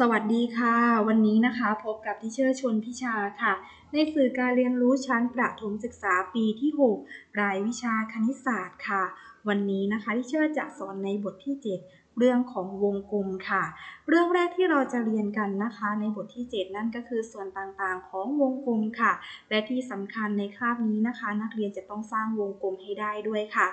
สวัสดีค่ะ วันนี้นะคะพบกับที่เชื่อชนพิชาค่ะ ในสื่อการเรียนรู้ชั้นประถมศึกษาปีที่ 6 รายวิชาคณิตศาสตร์ค่ะ วันนี้นะคะที่เชื่อจะสอนในบทที่ 7 เรื่องของวงกลมค่ะ เรื่องแรกที่เราจะเรียนกันนะคะ ในบทที่ 7 นั่นก็คือส่วนต่างๆ ของวงกลมค่ะ และที่สำคัญในคาบนี้นะคะ นักเรียนจะต้องสร้างวงกลมให้ได้ด้วยค่ะ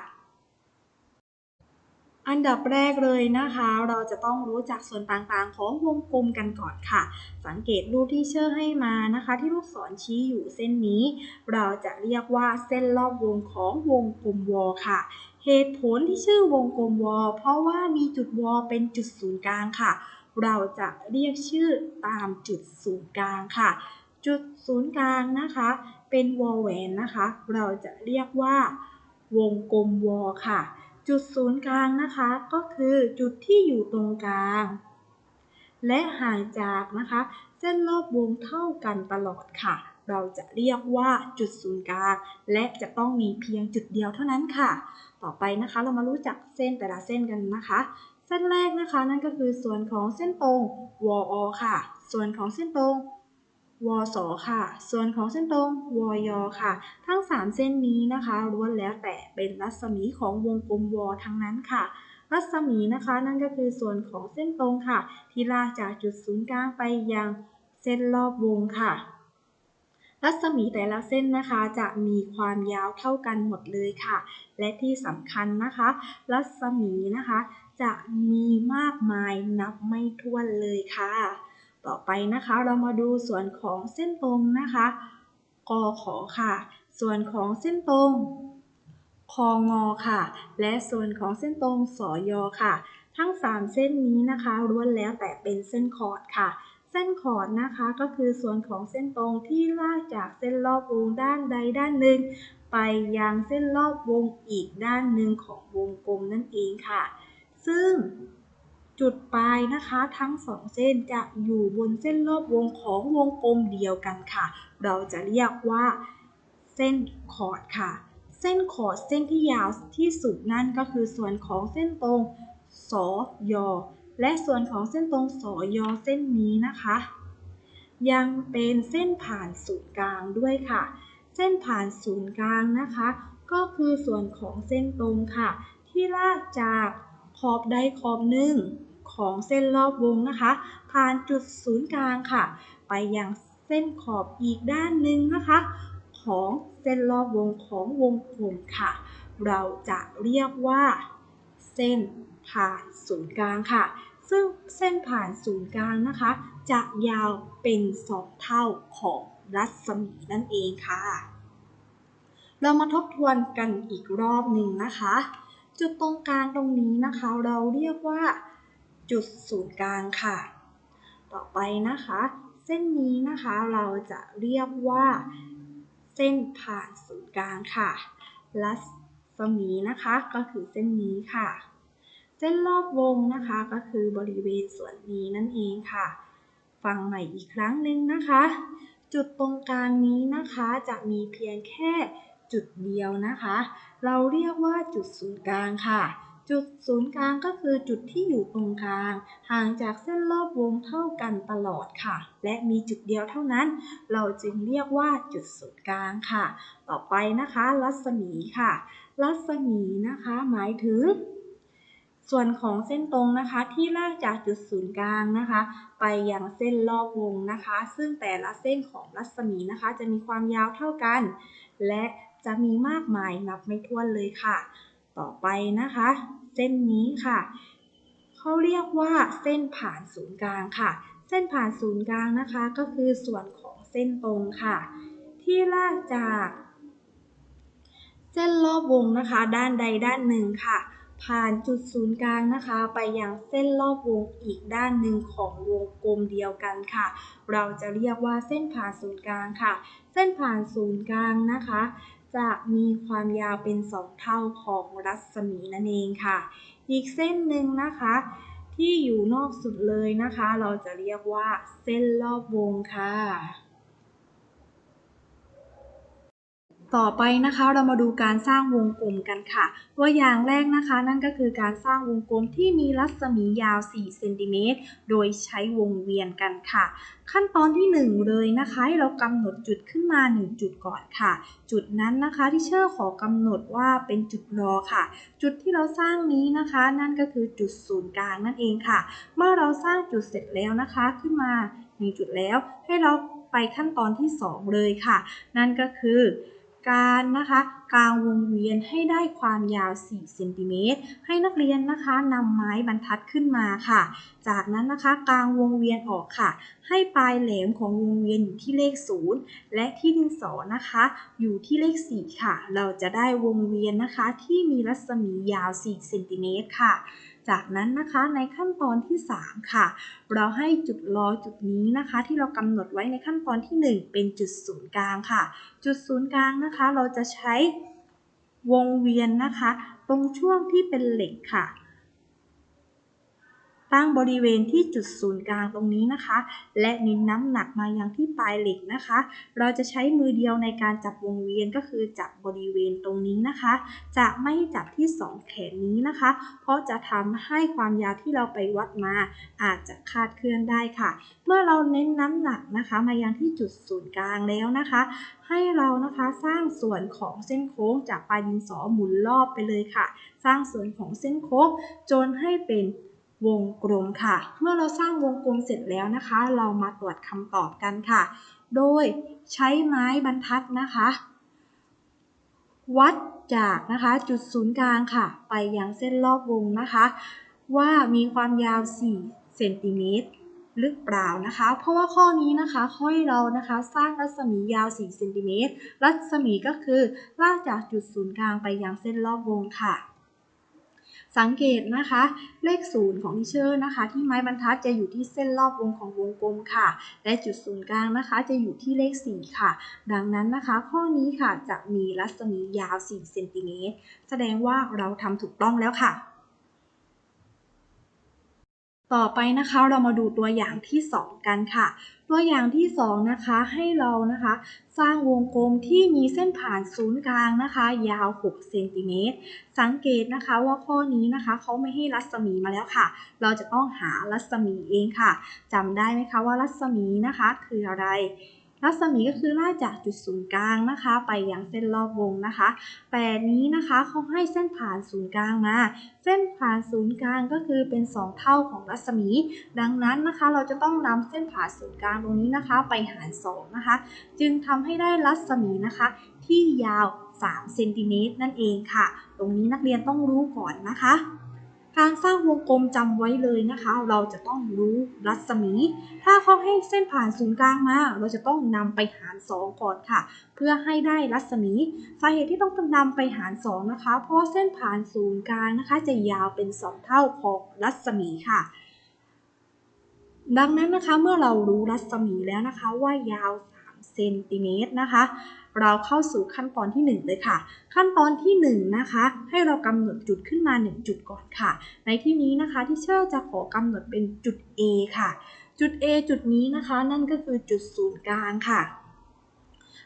อันดับแรกเลยนะคะ เราจะต้องรู้จักส่วนต่างๆ ของวงกลมกันก่อนค่ะ สังเกตรูปที่เชื่อให้มานะคะ ที่ลูกศรชี้อยู่เส้นนี้ เราจะเรียกว่าเส้นรอบวงของวงกลมวอค่ะ เหตุผลที่ชื่อวงกลมวอเพราะว่ามีจุดวอเป็นจุดศูนย์กลางค่ะ เราจะเรียกชื่อตามจุดศูนย์กลางค่ะ จุดศูนย์กลางนะคะ เป็นวอแหวนนะคะ เราจะเรียกว่าวงกลมวอค่ะ จุดศูนย์กลางนะคะก็คือจุดที่อยู่ตรงกลาง และห่างจากนะคะ เส้นรอบวงเท่ากันตลอดค่ะ เราจะเรียกว่าจุดศูนย์กลาง และจะต้องมีเพียงจุดเดียวเท่านั้นค่ะ ต่อไปนะคะเรามารู้จักเส้นแต่ละเส้นกันนะคะ เส้นแรกนะคะนั่นก็คือส่วนของเส้นตรงวอค่ะ ส่วนของเส้นตรง วสค่ะ ส่วนของเส้นตรงวยค่ะ ทั้ง 3 เส้นนี้นะคะล้วนแล้วแต่เป็นรัศมีของวงกลมวทั้งนั้นค่ะ รัศมีนะคะนั่นก็คือส่วนของเส้นตรงค่ะ ที่ลากจากจุดศูนย์กลางไปยังเส้นรอบวงค่ะ รัศมีแต่ละเส้นนะคะจะมีความยาวเท่ากันหมดเลยค่ะ และที่สำคัญนะคะ รัศมีนะคะ จะมีมากมายนับไม่ถ้วนเลยค่ะ ต่อไปนะคะ เรามาดูส่วนของเส้นตรงนะคะกขอค่ะ ส่วนของเส้นตรงคองอค่ะ และส่วนของเส้นตรงสอยอค่ะ ทั้ง 3 เส้นนี้นะคะล้วนแล้วแต่เป็นเส้นขอดค่ะ เส้นขอดนะคะก็คือส่วนของเส้นตรงที่ลากจากเส้นรอบวงด้านใดด้านหนึ่ง ไปยังเส้นรอบวงอีกด้านหนึ่งของวงกลมนั่นเองค่ะ ซึ่ง จุดปลายนะคะทั้งสองเส้นจะอยู่บนเส้นรอบวงของวงกลมเดียวกันค่ะ เราจะเรียกว่าเส้นขอดค่ะ เส้นขอดเส้นที่ยาวที่สุดนั่นก็คือส่วนของเส้นตรงสอยอและส่วนของเส้นตรงสอยอเส้นนี้นะคะ ยังเป็นเส้นผ่านศูนย์กลางด้วยค่ะ เส้นผ่านศูนย์กลางนะคะ ก็คือส่วนของเส้นตรงค่ะ ที่ลากจากขอบใดขอบหนึ่ง ของเส้นรอบวงนะคะ ผ่านจุดศูนย์กลางค่ะ ไปยังเส้นขอบอีกด้านหนึ่งนะคะ ของเส้นรอบวงของวงกลมค่ะ เราจะเรียกว่า เส้นผ่านศูนย์กลางค่ะ ซึ่งเส้นผ่านศูนย์กลางนะคะ จะยาวเป็นสองเท่าของรัศมีนั่นเองค่ะ เรามาทบทวนกันอีกรอบหนึ่งนะคะ จุดตรงกลางตรงนี้นะคะ เราเรียกว่า จุดศูนย์กลางค่ะ ต่อไปนะคะ เส้นนี้นะคะเราจะเรียกว่า เส้นผ่านศูนย์กลางค่ะรัศมีนะคะก็คือเส้นนี้ค่ะ เส้นรอบวงนะคะก็คือบริเวณส่วนนี้นั่นเองค่ะ ฟังใหม่อีกครั้งหนึ่งนะคะ จุดตรงกลางนี้นะคะจะมีเพียงแค่จุดเดียวนะคะ เราเรียกว่าจุดศูนย์กลางค่ะ จุดศูนย์กลางก็คือจุดที่อยู่ตรงกลาง ห่างจากเส้นรอบวงเท่ากันตลอดค่ะ และมีจุดเดียวเท่านั้น เราจึงเรียกว่าจุดศูนย์กลางค่ะ ต่อไปนะคะ รัศมีค่ะ รัศมีนะคะ หมายถึง ส่วนของเส้นตรงนะคะที่ลากจากจุดศูนย์กลางนะคะ ไปยังเส้นรอบวงนะคะ ซึ่งแต่ละเส้นของรัศมีนะคะ จะมีความยาวเท่ากัน และจะมีมากมายนับไม่ถ้วนเลยค่ะ ต่อไปนะคะ เส้นนี้ค่ะเขาเรียกว่าเส้นผ่านศูนย์กลางค่ะ เส้นผ่านศูนย์กลางนะคะ ก็คือส่วนของเส้นตรงค่ะ ที่ลากจาก เส้นรอบวงนะคะ ด้านใดด้านหนึ่งค่ะ ผ่านจุดศูนย์กลางนะคะ ไปยังเส้นรอบวงอีกด้านหนึ่งของวงกลมเดียวกันค่ะ เราจะเรียกว่าเส้นผ่านศูนย์กลางค่ะ เส้นผ่านศูนย์กลางนะคะ จะมีความยาวเป็น 2 เท่าของรัศมีนั่นเองค่ะ อีกเส้นหนึ่งนะคะ ที่อยู่นอกสุดเลยนะคะ เราจะเรียกว่าเส้นรอบวงค่ะ ต่อไปนะคะเรามาดูการสร้างวงกลมกันค่ะ ตัวอย่างแรกนะคะ นั่นก็คือการสร้างวงกลมที่มีรัศมียาว 4 เซนติเมตร โดยใช้วงเวียนกันค่ะ ขั้นตอนที่ 1 เลยนะคะให้เรากำหนดจุดขึ้นมา 1 จุดก่อนค่ะ จุดนั้นนะคะที่เชอร์ขอกำหนดว่าเป็นจุดรอค่ะ จุดที่เราสร้างนี้นะคะ นั่นก็คือจุดศูนย์กลางนั่นเองค่ะ เมื่อเราสร้างจุดเสร็จแล้วนะคะขึ้นมาหนึ่งจุดแล้ว ให้เราไปขั้นตอนที่ 2 เลยค่ะ นั่นก็คือ การนะคะกลางวงเวียนให้ได้ความยาว 4 เซนติเมตร ให้นักเรียนนะคะนำไม้บรรทัดขึ้นมาค่ะ จากนั้นนะคะกลางวงเวียนออกค่ะ ให้ปลายแหลมของวงเวียนอยู่ที่เลข 0 และที่ดินสอนะคะ อยู่ที่เลข 4 ค่ะ เราจะได้วงเวียนนะคะที่มีรัศมียาว 4 เซนติเมตรค่ะ จากนั้นนะคะในขั้นตอนที่ 3 ค่ะ เราให้จุดรอจุดนี้นะคะ ที่เรากำหนดไว้ในขั้นตอนที่ 1 เป็นจุดศูนย์กลางค่ะ จุดศูนย์กลางนะคะ เราจะใช้วงเวียนนะคะ ตรงช่วงที่เป็นเหล็กค่ะ ตั้งบริเวณที่จุดศูนย์กลางตรงนี้นะคะ และนิ้นน้ำหนักมายังที่ปลายเหล็กนะคะ เราจะใช้มือเดียวในการจับวงเวียนก็คือจับบริเวณตรงนี้นะคะ จะไม่จับที่สองแขนนี้นะคะ เพราะจะทำให้ความยาวที่เราไปวัดมา อาจจะคาดเคลื่อนได้ค่ะ เมื่อเราเน้นน้ำหนักนะคะ มายังที่จุดศูนย์กลางแล้วนะคะ ให้เรานะคะสร้างส่วนของเส้นโค้งจากปลายดินสอหมุนรอบไปเลยค่ะ สร้างส่วนของเส้นโค้งจนให้เป็น วงกลมค่ะ เมื่อเราสร้างวงกลมเสร็จแล้วนะคะ เรามาตรวจคำตอบกันค่ะ โดยใช้ไม้บรรทัดนะคะ วัดจากนะคะจุดศูนย์กลางค่ะ ไปยังเส้นรอบวงนะคะ ว่ามีความยาว 4 เซนติเมตรหรือเปล่านะคะ เพราะว่าข้อนี้นะคะข้อให้เรานะคะสร้างรัศมียาว 4 เซนติเมตร รัศมีก็คือลากจากจุดศูนย์กลางไปยังเส้นรอบวงค่ะ สังเกตนะคะ เลขศูนย์ของนิเชอร์นะคะ ที่ไม้บรรทัดจะอยู่ที่เส้นรอบวงของวงกลมค่ะ และจุดศูนย์กลางนะคะ จะอยู่ที่เลข 4 ค่ะ ดังนั้นนะคะ ข้อนี้ค่ะจะมีรัศมียาว 4 เซนติเมตรแสดงว่าเราทำถูกต้องแล้วค่ะ ต่อไปนะคะเรามาดูตัวอย่างที่ 2 กันค่ะ ตัวอย่างที่ 2 นะคะให้เรานะคะ สร้างวงกลมที่มีเส้นผ่านศูนย์กลางนะคะ ยาว 6 เซนติเมตรสังเกตนะคะว่าข้อนี้นะคะเขาไม่ให้รัศมีมาแล้วค่ะ เราจะต้องหารัศมีเองค่ะจำได้ไหมคะว่ารัศมีนะคะคืออะไร รัศมีก็คือไลากจากจุดศูนย์กลางนะคะ ไปยังเส้นรอบวงนะคะแต่นี้นะคะเขาให้เส้นผ่านศูนย์กลางมา เส้นผ่านศูนย์กลางก็คือเป็น 2 เท่าของรัศมี ดังนั้นนะคะ เราจะต้องนำเส้นผ่านศูนย์กลางตรงนี้นะคะ ไปหาร2นะคะ จึงทำให้ได้รัศมีนะคะ ที่ยาว3เซนติเมตรนั่นเองค่ะ ตรงนี้นักเรียนต้องรู้ก่อนนะคะ การสร้างวงกลมจำไว้เลยนะคะ เราจะต้องรู้รัศมี ถ้าเขาให้เส้นผ่านศูนย์กลางมา เราจะต้องนำไปหาร 2 ก่อนค่ะ เพื่อให้ได้รัศมี สาเหตุที่ต้องนำไปหาร 2 นะคะ เพราะเส้นผ่านศูนย์กลางนะคะ จะยาวเป็น 2 เท่าของรัศมีค่ะดังนั้นนะคะเมื่อเรารู้รัศมีแล้วนะคะว่ายาว ซนติเมตรนะคะ เราเข้าสู่ขั้นตอนที่ 1 เลยค่ะ ขั้นตอนที่ 1 นะคะ ให้เรากำหนดจุดขึ้นมา 1 จุดก่อนค่ะ ในที่นี้นะคะที่เชอร์จะขอกำหนดเป็นจุด A ค่ะ จุด A จุดนี้นะคะ นั่นก็คือจุดศูนย์กลางค่ะ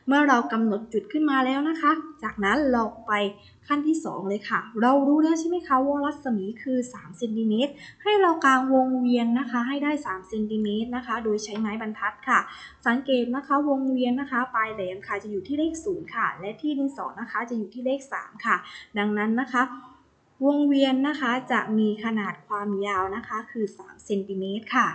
เมื่อเรากำหนดจุดขึ้นมาแล้วนะคะ จากนั้นเราไปขั้นที่ 2 เลยค่ะ เรารู้แล้วใช่ไหมคะว่ารัศมีคือ3เซนติเมตรให้เรากางวงเวียนนะคะ ให้ได้3เซนติเมตรนะคะ โดยใช้ไม้บรรทัดค่ะ สังเกตนะคะวงเวียนนะคะ ปลายแหลมค่ะจะอยู่ที่เลข0ค่ะ และที่ดินสอนะคะ จะอยู่ที่เลข 3 ค่ะ ดังนั้นนะคะ วงเวียนนะคะจะมีขนาดความยาวนะคะคือ3เซนติเมตรค่ะ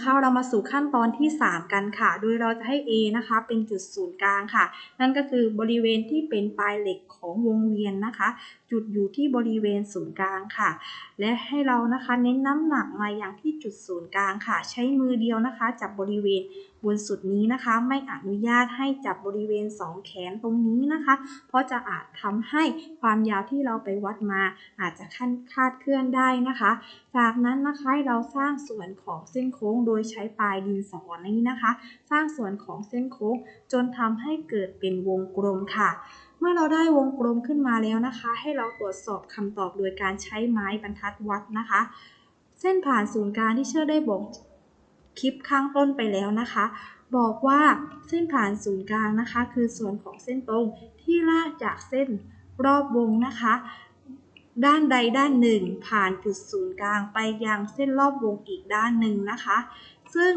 เข้าเรามาสู่ขั้นตอนที่ 3 กันค่ะ โดยเราจะให้ A นะคะ เป็นจุดศูนย์กลางค่ะ นั่นก็คือบริเวณที่เป็นปลายเหล็กของวงเวียนนะคะ จุดอยู่ที่บริเวณศูนย์กลางค่ะ และให้เรานะคะเน้นน้ำหนักมาอย่างที่จุดศูนย์กลางค่ะ ใช้มือเดียวนะคะจับบริเวณ บนสุดนี้นะคะ ไม่อนุญาตให้จับบริเวณ 2 แขนตรงนี้นะคะ เพราะจะอาจทำให้ความยาวที่เราไปวัดมา อาจจะขั้นคาดเคลื่อนได้นะคะ จากนั้นนะคะเราสร้างส่วนของเส้นโค้งโดยใช้ปลายดินสอนี้นะคะ สร้างส่วนของเส้นโค้งจนทำให้เกิดเป็นวงกลมค่ะเมื่อเราได้วงกลมขึ้นมาแล้วนะคะ ให้เราตรวจสอบคำตอบโดยการใช้ไม้บรรทัดวัดนะคะ เส้นผ่านศูนย์กลางที่เชื่อได้บอก คลิปข้างต้นไปแล้วนะคะ บอกว่าเส้นผ่านศูนย์กลางนะคะ คือส่วนของเส้นตรงที่ลากจากเส้นรอบวงนะคะ ด้านใดด้านหนึ่ง ผ่านจุดศูนย์กลางไปยังเส้นรอบวงอีกด้านหนึ่งนะคะ ซึ่ง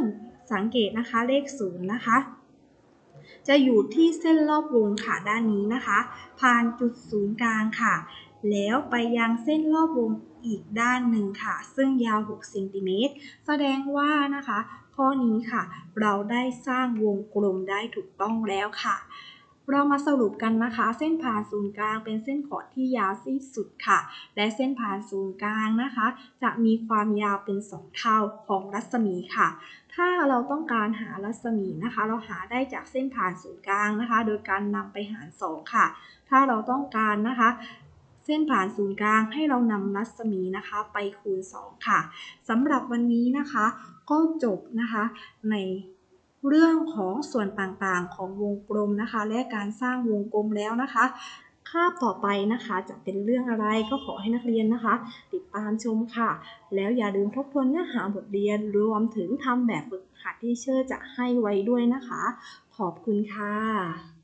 สังเกตนะคะเลขศูนย์นะคะจะอยู่ที่เส้นรอบวงค่ะด้านนี้นะคะ ผ่านจุดศูนย์กลางค่ะ แล้วไปยังเส้นรอบวงอีกด้านหนึ่งค่ะ ซึ่งยาว 6 เซนติเมตร แสดงว่านะคะ ข้อนี้ค่ะ เราได้สร้างวงกลมได้ถูกต้องแล้วค่ะ เรามาสรุปกันนะคะ เส้นผ่านศูนย์กลางเป็นเส้นขอดที่ยาวที่สุดค่ะ และเส้นผ่านศูนย์กลางนะคะ จะมีความยาวเป็น 2 เท่าของรัศมีค่ะ ถ้าเราต้องการหารัศมีนะคะ เราหาได้จากเส้นผ่านศูนย์กลางนะคะ โดยการนำไปหาร 2 ค่ะ ถ้าเราต้องการนะคะ เส้นผ่านศูนย์กลางให้เรานำรัศมีนะคะไปคูณ 2 ค่ะสำหรับวันนี้นะคะก็จบนะคะในเรื่องของส่วนต่างๆของวงกลมนะคะ และการสร้างวงกลมแล้วนะคะคาบต่อไปนะคะจะเป็นเรื่องอะไรก็ขอให้นักเรียนนะคะ ติดตามชมค่ะ แล้วอย่าลืมทบทวนเนื้อหาบทเรียนรวมถึงทำแบบฝึกหัดที่เชื่อจะให้ไว้ด้วยนะคะ ขอบคุณค่ะ